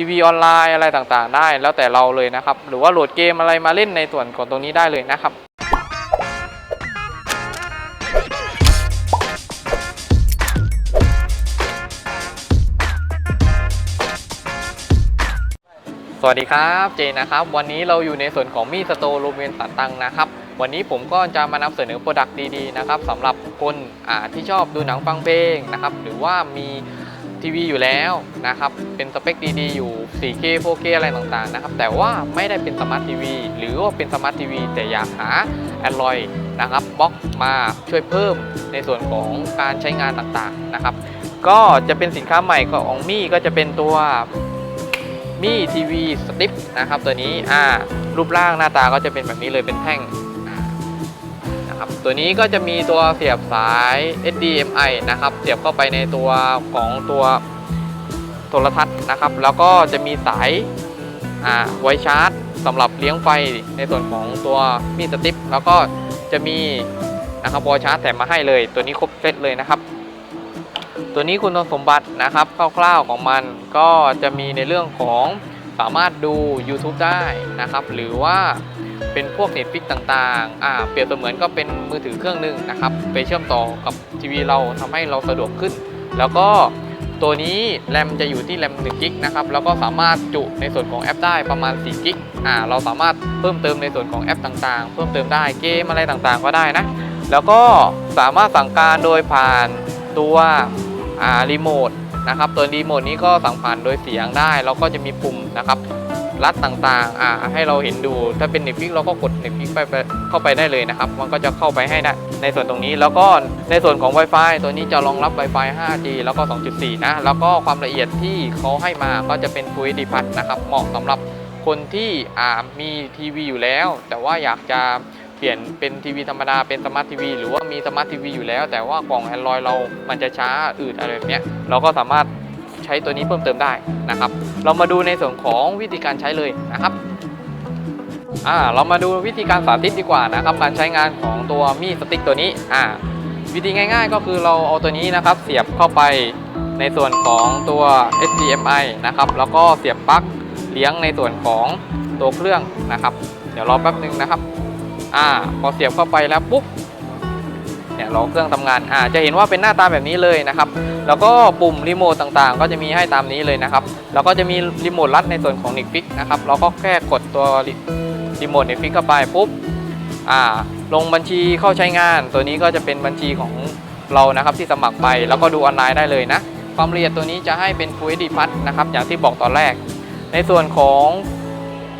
ทีวีออนไลน์อะไรต่างๆ ได้ แล้วแต่เราเลยนะครับ หรือว่าโหลดเกมอะไรมาเล่นในส่วนของตรงนี้ได้เลยนะครับสวัสดีครับเจนะครับ วันนี้เราอยู่ในส่วนของมีสโตโรเวนสันตังนะครับ วันนี้ผมก็จะมานำเสนอโปรดักต์ดีๆนะครับสำหรับคนที่ชอบดูหนังฟังเพลงนะครับ หรือว่ามี ทีวีอยู่แล้วนะครับ เป็นสเปคดีๆ อยู่ 4K 4K อะไรต่างๆนะครับ แต่ว่าไม่ได้เป็นสมาร์ททีวีหรือว่าเป็นสมาร์ททีวีแต่อยากหา Android นะครับบล็อกมาช่วยเพิ่มในส่วนของการใช้งานต่างๆนะครับ ก็จะเป็นสินค้าใหม่ของมี่ก็จะเป็นตัวมีทีวีสติปนะครับตัวนี้อ่ารูปร่างหน้าตาก็จะเป็นแบบนี้เลยเป็นแท่ง นะครับ ตัวนี้ก็จะมีตัวเสียบสาย HDMI นะครับ เสียบเข้าไปในตัวของตัวโทรทัศน์นะครับ แล้วก็จะมีสายไวชาร์จสำหรับเลี้ยงไฟในส่วนของตัวมีสติปแล้วก็จะมีนะครับวอชาร์จแถมมาให้เลย ตัวนี้ครบเซตเลยนะครับ ตัวนี้คุณสมบัตินะครับคร่าวๆของมันก็จะมีในเรื่องของสามารถดู YouTube ได้นะครับ หรือว่า เป็นพวก Netflix ต่างๆอ่าเปรียบเสมือนก็เป็นมือถือเครื่องหนึ่งนะครับไปเชื่อมต่อกับทีวีเราทำให้เราสะดวกขึ้น แล้วก็ตัวนี้แรมจะอยู่ที่แรม1กิกนะครับแล้วก็สามารถจุในส่วนของแอปได้ประมาณ4กิกอ่าเราสามารถเพิ่มเติมในส่วนของแอปต่างๆ เพิ่มเติมได้เกมอะไรต่างๆ ก็ได้นะ แล้วก็สามารถสั่งการโดยผ่านตัวอ่ารีโมทนะครับตัวรีโมทนี้ก็สั่งผ่านโดยเสียงได้ แล้วก็จะมีปุ่มนะครับ รัดต่างๆอ่าให้เราเห็นดู ถ้าเป็น Netflix เราก็กด Netflix ไปเข้าไปได้เลยนะครับ มันก็จะเข้าไปให้ได้ในส่วนตรงนี้ แล้วก็ในส่วนของ Wi-Fi ตัวนี้จะรองรับ Wi-Fi 5G แล้วก็ 2.4 นะ แล้วก็ความละเอียดที่เขาให้มาก็จะเป็น Full HD Plus นะครับเหมาะสำหรับคนที่อ่ามีทีวีอยู่แล้ว แต่ว่าอยากจะเปลี่ยนเป็นทีวีธรรมดาเป็นสมาร์ททีวีหรือว่ามีสมาร์ททีวีอยู่แล้ว แต่ว่ากล่อง Android เรามันจะช้าอืดอะไรแบบเนี้ยเราก็สามารถใช้ตัวนี้เพิ่มเติมได้นะครับ เรามาดูในส่วนของวิธีการใช้เลยนะครับอ่าเรามาดูวิธีการสาธิตดีกว่านะครับ การใช้งานของตัวมีดสติ๊กตัวนี้อ่าวิธีง่าย ๆ ก็คือเราเอาตัวนี้นะครับ เสียบเข้าไปในส่วนของตัว HDMI นะครับ แล้วก็เสียบปลั๊กเลี้ยงในส่วนของตัวเครื่องนะครับ เดี๋ยวรอแป๊บนึงนะครับ อ่า พอเสียบเข้าไปแล้วปุ๊บ เนี่ยรอเครื่องทำงานอ่าจะเห็นว่าเป็นหน้าตาแบบนี้เลยนะครับแล้วก็ปุ่มรีโมทต่างๆ ก็จะมีให้ตามนี้เลยนะครับแล้วก็จะมีรีโมทลัดในส่วนของ Netflix นะครับเราก็แค่กดตัวรีโมท Netflix เข้าไปปุ๊บอ่าลงบัญชีเข้าใช้งาน ตัวนี้ก็จะเป็นบัญชีของเรานะครับที่สมัครไปแล้วก็ดูออนไลน์ได้เลยนะความละเอียดตัวนี้จะให้เป็น Full HD Plus นะครับอย่างที่บอกตอนแรก ในส่วนของ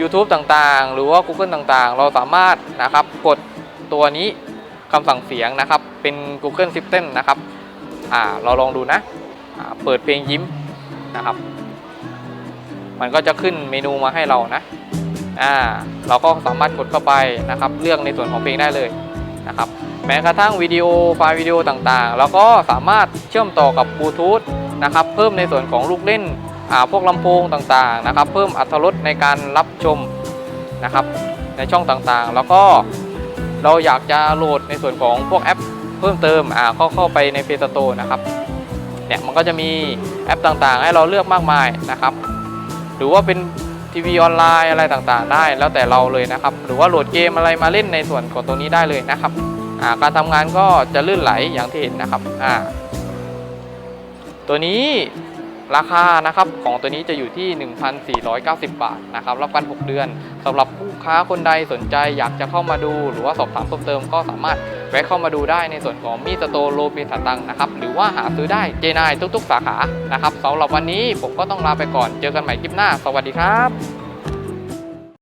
YouTube ต่างๆ หรือว่า Google ต่างๆ เราสามารถนะครับกดตัวนี้ คำสั่งเสียงนะครับ เป็น Google System นะครับอ่าเราลองดูนะเปิดเพลงยิ้มนะครับ มันก็จะขึ้นเมนูมาให้เรานะอ่าเราก็สามารถกดเข้าไปนะครับ เลือกในส่วนของเพลงได้เลยนะครับ แม้กระทั่งวิดีโอไฟล์วิดีโอต่างๆ แล้วก็สามารถเชื่อมต่อกับบลูทูธนะครับ เพิ่มในส่วนของลูกเล่นอ่าพวกลำโพงต่างๆนะครับ เพิ่มอัตรสในการรับชมนะครับ ในช่องต่างๆ แล้วก็ เราอยากจะโหลดในส่วนของพวกแอป เพิ่มเติมอ่าก็เข้าไปใน Play Store นะครับเนี่ยมันก็จะมีแอปต่างๆ ให้เราเลือกมากมายนะครับ หรือว่าเป็นทีวีออนไลน์อะไรต่างๆ ได้แล้วแต่เราเลยนะครับ หรือว่าโหลดเกมอะไรมาเล่นในส่วนของตรงนี้ได้เลยนะครับาการทำงานก็จะลื่นไหลอย่างที่เห็นนะครับตัวนี้ ราคานะครับของตัวนี้จะอยู่ที่ 1,490 บาทนะครับรับกัน 6 เดือนสำหรับผู้ค้าคนใดสนใจอยากจะเข้ามาดู หรือว่าสอบถามเพิ่มเติมก็สามารถแวะเข้ามาดูได้ในส่วนของมีสโตโลเปสตังนะครับหรือว่าหาซื้อได้เจนายทุก ๆ สาขานะครับสำหรับวันนี้ผมก็ต้องลาไปก่อนเจอกันใหม่คลิปหน้า สวัสดีครับ